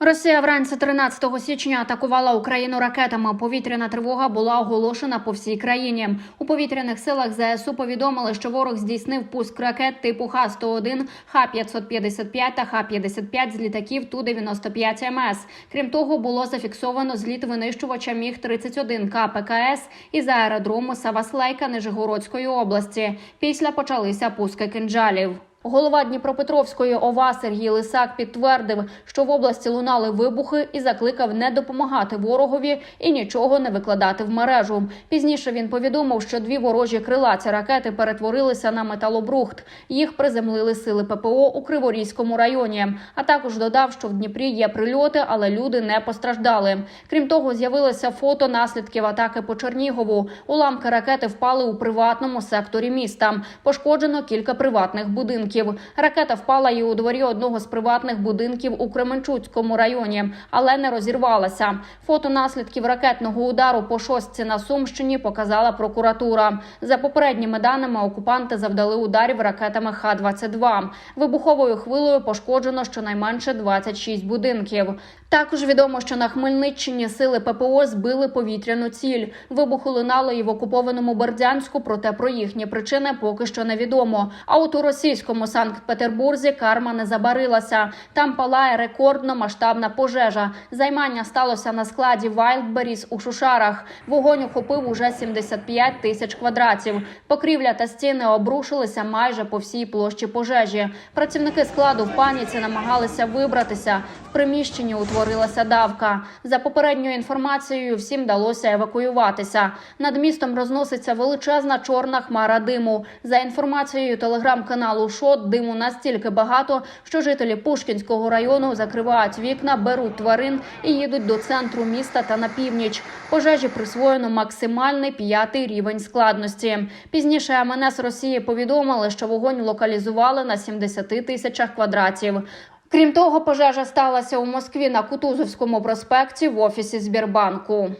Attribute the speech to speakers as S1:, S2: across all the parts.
S1: Росія вранці 13 січня атакувала Україну ракетами. Повітряна тривога була оголошена по всій країні. У повітряних силах ЗСУ повідомили, що ворог здійснив пуск ракет типу Х-101, Х-555 та Х-55 з літаків Ту-95 МС. Крім того, було зафіксовано зліт винищувача Міг-31 КПКС із аеродрому Саваслейка Нижегородської області. Після почалися пуски кинджалів. Голова Дніпропетровської ОВА Сергій Лисак підтвердив, що в області лунали вибухи і закликав не допомагати ворогові і нічого не викладати в мережу. Пізніше він повідомив, що дві ворожі крилаті ракети перетворилися на металобрухт. Їх приземлили сили ППО у Криворізькому районі. А також додав, що в Дніпрі є прильоти, але люди не постраждали. Крім того, з'явилися фото наслідків атаки по Чернігову. Уламки ракети впали у приватному секторі міста. Пошкоджено кілька приватних будинків. Ракета впала і у дворі одного з приватних будинків у Кременчуцькому районі, але не розірвалася. Фото наслідків ракетного удару по шостці на Сумщині показала прокуратура. За попередніми даними, окупанти завдали ударів ракетами Х-22. Вибуховою хвилею пошкоджено щонайменше 26 будинків. Також відомо, що на Хмельниччині сили ППО збили повітряну ціль. Вибуху лунало і в окупованому Бердянську, проте про їхні причини поки що невідомо. А от у російському Санкт-Петербурзі карма не забарилася. Там палає рекордно масштабна пожежа. Займання сталося на складі Wildberries у Шушарах. Вогонь охопив уже 75 тисяч квадратів. Покрівля та стіни обрушилися майже по всій площі пожежі. Працівники складу в паніці намагалися вибратися. В приміщенні утворилася давка. За попередньою інформацією, всім вдалося евакуюватися. Над містом розноситься величезна чорна хмара диму. За інформацією телеграм-каналу Шот, диму настільки багато, що жителі Пушкінського району закривають вікна, беруть тварин і їдуть до центру міста та на північ. Пожежі присвоєно максимальний п'ятий рівень складності. Пізніше МНС Росії повідомили, що вогонь локалізували на 70 тисячах квадратів. Крім того, пожежа сталася у Москві на Кутузовському проспекті в офісі Збірбанку.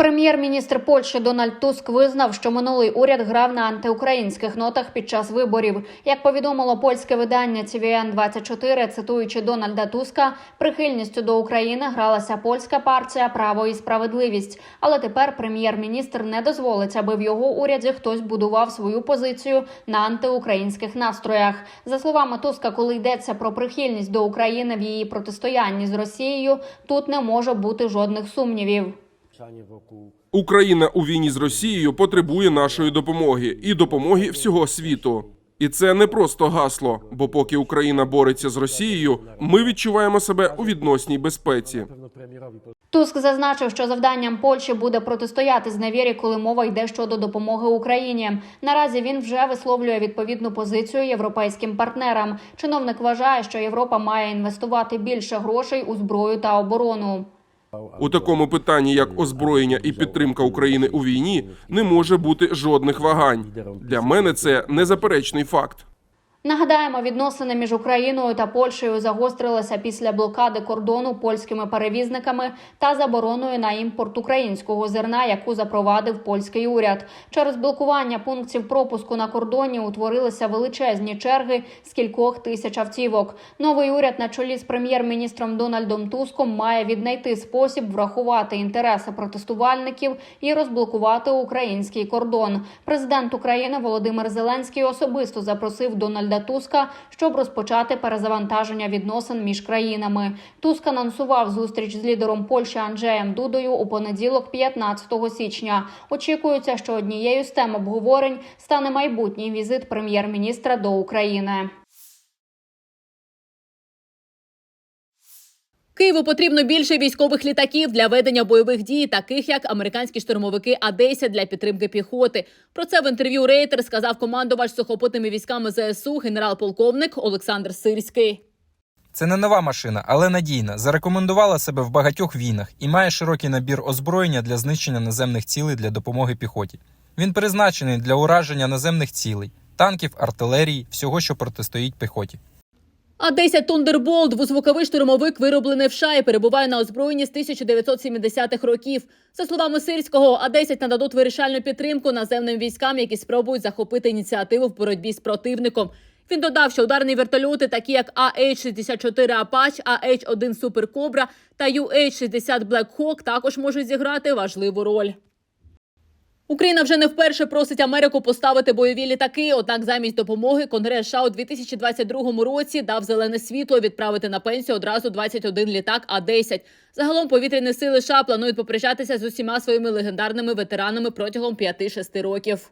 S1: Прем'єр-міністр Польщі Дональд Туск визнав, що минулий уряд грав на антиукраїнських нотах під час виборів. Як повідомило польське видання tvn 24 цитуючи Дональда Туска, прихильністю до України гралася польська партія Право і справедливість. Але тепер прем'єр-міністр не дозволить, аби в його уряді хтось будував свою позицію на антиукраїнських настроях. За словами Туска, коли йдеться про прихильність до України в її протистоянні з Росією, тут не може бути жодних сумнівів.
S2: Україна у війні з Росією потребує нашої допомоги і допомоги всього світу. І це не просто гасло, бо поки Україна бореться з Росією, ми відчуваємо себе у відносній безпеці.
S1: Туск зазначив, що завданням Польщі буде протистояти зневірі, коли мова йде щодо допомоги Україні. Наразі він вже висловлює відповідну позицію європейським партнерам. Чиновник вважає, що Європа має інвестувати більше грошей у зброю та оборону.
S2: У такому питанні, як озброєння і підтримка України у війні, не може бути жодних вагань. Для мене це незаперечний факт.
S1: Нагадаємо, відносини між Україною та Польщею загострилися після блокади кордону польськими перевізниками та забороною на імпорт українського зерна, яку запровадив польський уряд. Через блокування пунктів пропуску на кордоні утворилися величезні черги з кількох тисяч автівок. Новий уряд на чолі з прем'єр-міністром Дональдом Туском має віднайти спосіб врахувати інтереси протестувальників і розблокувати український кордон. Президент України Володимир Зеленський особисто запросив Дональда Туска, щоб розпочати перезавантаження відносин між країнами. Туск анонсував зустріч з лідером Польщі Анджеєм Дудою у понеділок, 15 січня. Очікується, що однією з тем обговорень стане майбутній візит прем'єр-міністра до України.
S3: Києву потрібно більше військових літаків для ведення бойових дій, таких як американські штурмовики А-10 для підтримки піхоти. Про це в інтерв'ю Рейтер сказав командувач сухопутними військами ЗСУ генерал-полковник Олександр Сирський.
S4: Це не нова машина, але надійна. Зарекомендувала себе в багатьох війнах і має широкий набір озброєння для знищення наземних цілей для допомоги піхоті. Він призначений для ураження наземних цілей, танків, артилерії, всього, що протистоїть піхоті.
S3: А-10 Тундерболт двозвуковий штурмовик, вироблений в США і перебуває на озброєнні з 1970-х років. За словами Сирського, А-10 нададуть вирішальну підтримку наземним військам, які спробують захопити ініціативу в боротьбі з противником. Він додав, що ударні вертольоти, такі як AH-64 Apache, AH-1 Super Cobra та UH-60 Black Hawk, також можуть зіграти важливу роль. Україна вже не вперше просить Америку поставити бойові літаки. Однак, замість допомоги Конгрес США у 2022 році дав зелене світло відправити на пенсію одразу 21 літак А-10. Загалом повітряні сили США планують попрощатися з усіма своїми легендарними ветеранами протягом 5-6 років.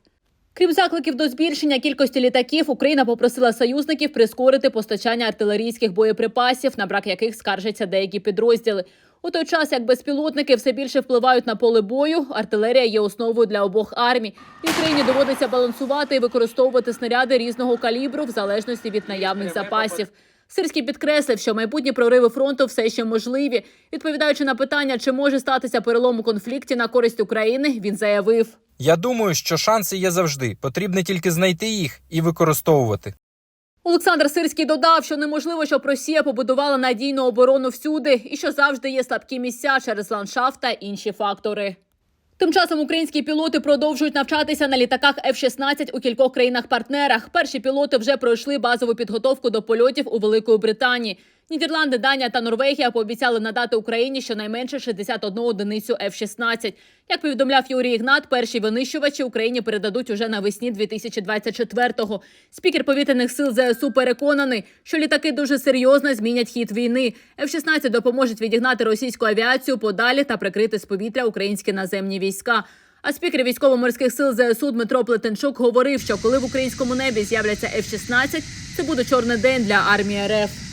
S3: Крім закликів до збільшення кількості літаків, Україна попросила союзників прискорити постачання артилерійських боєприпасів, на брак яких скаржаться деякі підрозділи. У той час, як безпілотники все більше впливають на поле бою, артилерія є основою для обох армій. І Україні доводиться балансувати і використовувати снаряди різного калібру в залежності від наявних запасів. Сирський підкреслив, що майбутні прориви фронту все ще можливі. Відповідаючи на питання, чи може статися перелом у конфлікті на користь України, він заявив.
S4: Я думаю, що шанси є завжди. Потрібно тільки знайти їх і використовувати.
S3: Олександр Сирський додав, що неможливо, щоб Росія побудувала надійну оборону всюди, і що завжди є слабкі місця через ландшафт та інші фактори. Тим часом українські пілоти продовжують навчатися на літаках F-16 у кількох країнах-партнерах. Перші пілоти вже пройшли базову підготовку до польотів у Великої Британії. Нідерланди, Данія та Норвегія пообіцяли надати Україні щонайменше 61 одиницю F-16. Як повідомляв Юрій Ігнат, перші винищувачі Україні передадуть уже навесні 2024-го. Спікер повітряних сил ЗСУ переконаний, що літаки дуже серйозно змінять хід війни. F-16 допоможуть відігнати російську авіацію подалі та прикрити з повітря українські наземні війська. А спікер військово-морських сил ЗСУ Дмитро Плетенчук говорив, що коли в українському небі з'являться F-16, це буде чорний день для армії РФ.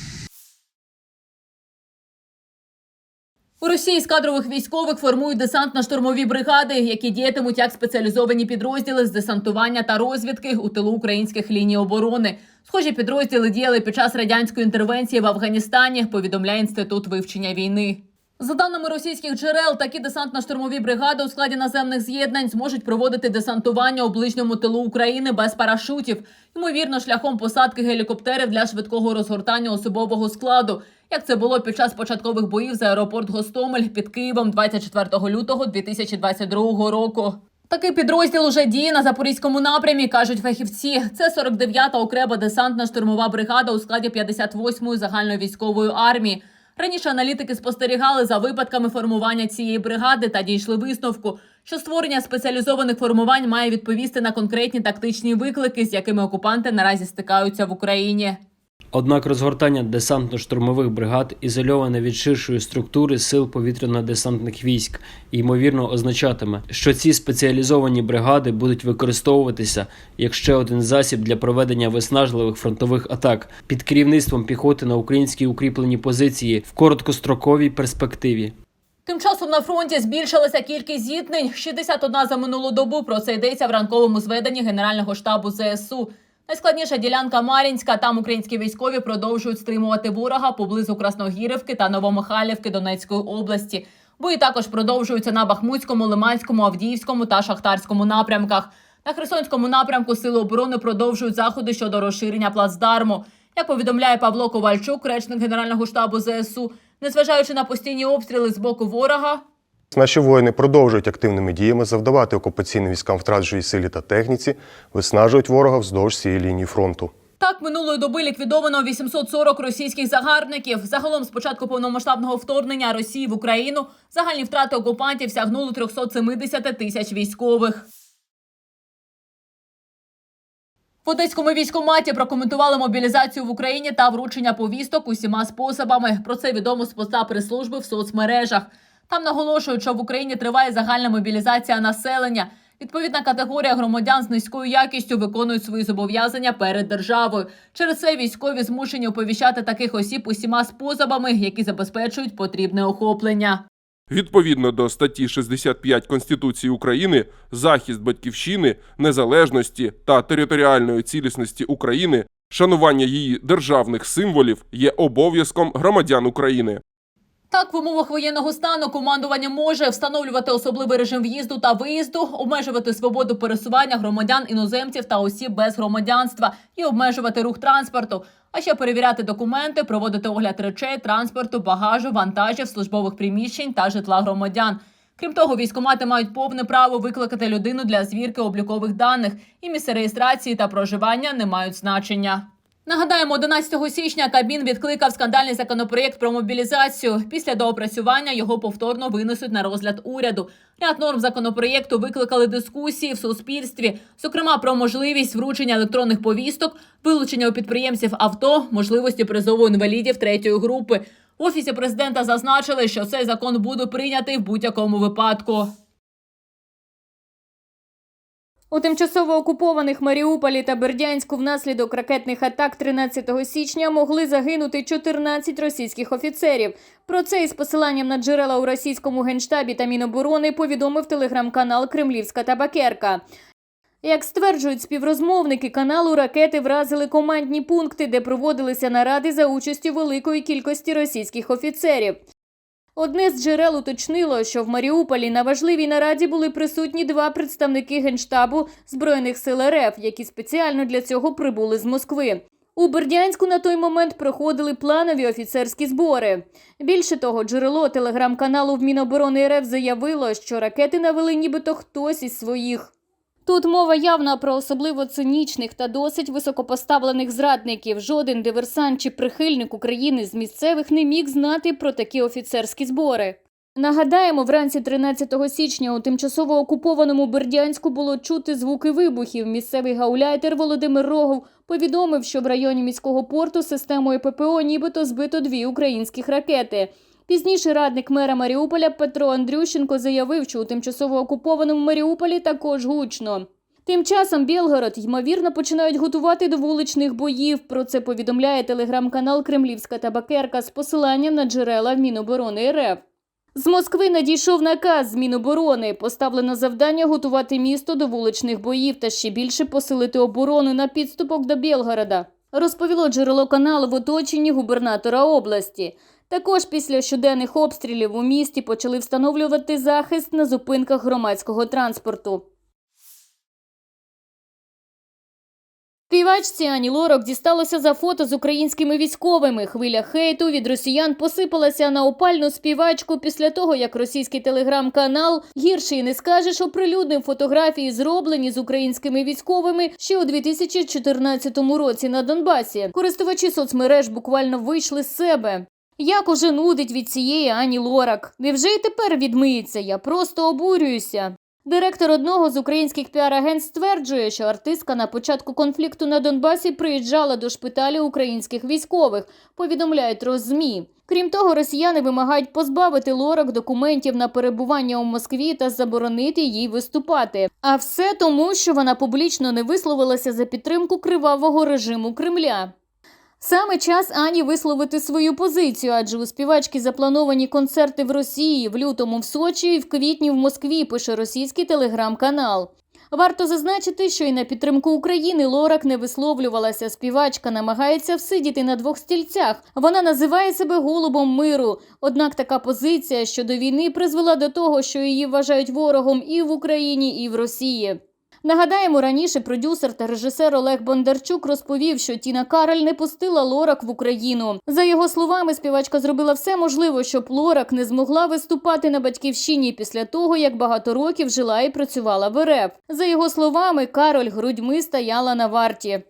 S3: У Росії з кадрових військових формують десантно-штурмові бригади, які діятимуть як спеціалізовані підрозділи з десантування та розвідки у тилу українських ліній оборони. Схожі підрозділи діяли під час радянської інтервенції в Афганістані. Повідомляє інститут вивчення війни. За даними російських джерел, такі десантно-штурмові бригади у складі наземних з'єднань зможуть проводити десантування у ближньому тилу України без парашутів, ймовірно, шляхом посадки гелікоптерів для швидкого розгортання особового складу, як це було під час початкових боїв за аеропорт Гостомель під Києвом 24 лютого 2022 року. Такий підрозділ уже діє на запорізькому напрямі, кажуть фахівці. Це 49-та окрема десантна штурмова бригада у складі 58-ї загальної військової армії. Раніше аналітики спостерігали за випадками формування цієї бригади та дійшли висновку, що створення спеціалізованих формувань має відповісти на конкретні тактичні виклики, з якими окупанти наразі стикаються в Україні.
S5: Однак розгортання десантно-штурмових бригад ізольоване від ширшої структури сил повітряно-десантних військ ймовірно означатиме, що ці спеціалізовані бригади будуть використовуватися як ще один засіб для проведення виснажливих фронтових атак під керівництвом піхоти на українські укріплені позиції в короткостроковій перспективі.
S3: Тим часом на фронті збільшилася кількість зіткнень 61 за минулу добу. Про це йдеться в ранковому зведенні Генерального штабу ЗСУ. Найскладніша ділянка Мар'їнська. Там українські військові продовжують стримувати ворога поблизу Красногірівки та Новомихайлівки Донецької області. Бої також продовжуються на Бахмутському, Лиманському, Авдіївському та Шахтарському напрямках. На Херсонському напрямку сили оборони продовжують заходи щодо розширення плацдарму. Як повідомляє Павло Ковальчук, речник Генерального штабу ЗСУ, незважаючи на постійні обстріли з боку ворога,
S6: Наші воїни продовжують активними діями завдавати окупаційним військам втрат живій силі та техніці, виснажують ворога вздовж цієї лінії фронту.
S3: Так, минулої доби ліквідовано 840 російських загарбників. Загалом, з початку повномасштабного вторгнення Росії в Україну, загальні втрати окупантів сягнули 370 тисяч військових. В Одеському військкоматі прокоментували мобілізацію в Україні та вручення повісток усіма способами. Про це відомо з поста прес-служби в соцмережах. Там наголошують, що в Україні триває загальна мобілізація населення. Відповідна категорія громадян з низькою якістю виконують свої зобов'язання перед державою. Через це військові змушені оповіщати таких осіб усіма способами, які забезпечують потрібне охоплення.
S2: Відповідно до статті 65 Конституції України, захист батьківщини, незалежності та територіальної цілісності України, шанування її державних символів є обов'язком громадян України.
S3: Так, в умовах воєнного стану командування може встановлювати особливий режим в'їзду та виїзду, обмежувати свободу пересування громадян іноземців та осіб без громадянства і обмежувати рух транспорту. А ще перевіряти документи, проводити огляд речей, транспорту, багажу, вантажів, службових приміщень та житла громадян. Крім того, військомати мають повне право викликати людину для звірки облікових даних, і місце реєстрації та проживання не мають значення. Нагадаємо, 11 січня Кабмін відкликав скандальний законопроєкт про мобілізацію. Після доопрацювання його повторно винесуть на розгляд уряду. Ряд норм законопроєкту викликали дискусії в суспільстві, зокрема про можливість вручення електронних повісток, вилучення у підприємців авто, можливості призову інвалідів третьої групи. В офісі президента зазначили, що цей закон буде прийнятий в будь-якому випадку.
S7: У тимчасово окупованих Маріуполі та Бердянську внаслідок ракетних атак 13 січня могли загинути 14 російських офіцерів. Про це із посиланням на джерела у російському генштабі та Міноборони повідомив телеграм-канал Кремлівська табакерка. Як стверджують співрозмовники каналу, ракети вразили командні пункти, де проводилися наради за участю великої кількості російських офіцерів. Одне з джерел уточнило, що в Маріуполі на важливій нараді були присутні два представники генштабу збройних сил РФ, які спеціально для цього прибули з Москви. У Бердянську на той момент проходили планові офіцерські збори. Більше того, джерело телеграм-каналу в Міноборони РФ заявило, що ракети навели нібито хтось із своїх. Тут мова явна про особливо цинічних та досить високопоставлених зрадників. Жоден диверсант чи прихильник України з місцевих не міг знати про такі офіцерські збори. Нагадаємо, вранці 13 січня у тимчасово окупованому Бердянську було чути звуки вибухів. Місцевий гауляйтер Володимир Рогов повідомив, що в районі міського порту системою ППО нібито збито дві українських ракети. Пізніше радник мера Маріуполя Петро Андрющенко заявив, що у тимчасово окупованому Маріуполі також гучно. Тим часом Білгород, ймовірно, починають готувати до вуличних боїв. Про це повідомляє телеграм-канал Кремлівська табакерка з посиланням на джерела в Міноборони РФ. З Москви надійшов наказ з Міноборони. Поставлено завдання готувати місто до вуличних боїв та ще більше посилити оборону на підступок до Білгорода. Розповіло джерело каналу в оточенні губернатора області. Також після щоденних обстрілів у місті почали встановлювати захист на зупинках громадського транспорту. Співачці Ані Лорак дісталося за фото з українськими військовими. Хвиля хейту від росіян посипалася на опальну співачку після того, як російський телеграм-канал гірше й не скажеш оприлюднив фотографії, зроблені з українськими військовими ще у 2014 році на Донбасі. Користувачі соцмереж буквально вийшли з себе. Як уже нудить від цієї Ані Лорак. Невже й тепер відмиється? Я просто обурююся. Директор одного з українських піар-агентств стверджує, що артистка на початку конфлікту на Донбасі приїжджала до шпиталю українських військових, повідомляють Роззмі. Крім того, росіяни вимагають позбавити Лорак документів на перебування у Москві та заборонити їй виступати. А все тому, що вона публічно не висловилася за підтримку кривавого режиму Кремля. Саме час Ані висловити свою позицію, адже у співачки заплановані концерти в Росії в лютому в Сочі і в квітні в Москві, пише російський телеграм-канал. Варто зазначити, що і на підтримку України Лорак не висловлювалася. Співачка намагається всидіти на двох стільцях. Вона називає себе голубом миру. Однак така позиція щодо війни призвела до того, що її вважають ворогом і в Україні, і в Росії. Нагадаємо, раніше продюсер та режисер Олег Бондарчук розповів, що Тіна Кароль не пустила Лорак в Україну. За його словами, співачка зробила все можливе, щоб Лорак не змогла виступати на батьківщині після того, як багато років жила і працювала в РФ. За його словами, Кароль грудьми стояла на варті.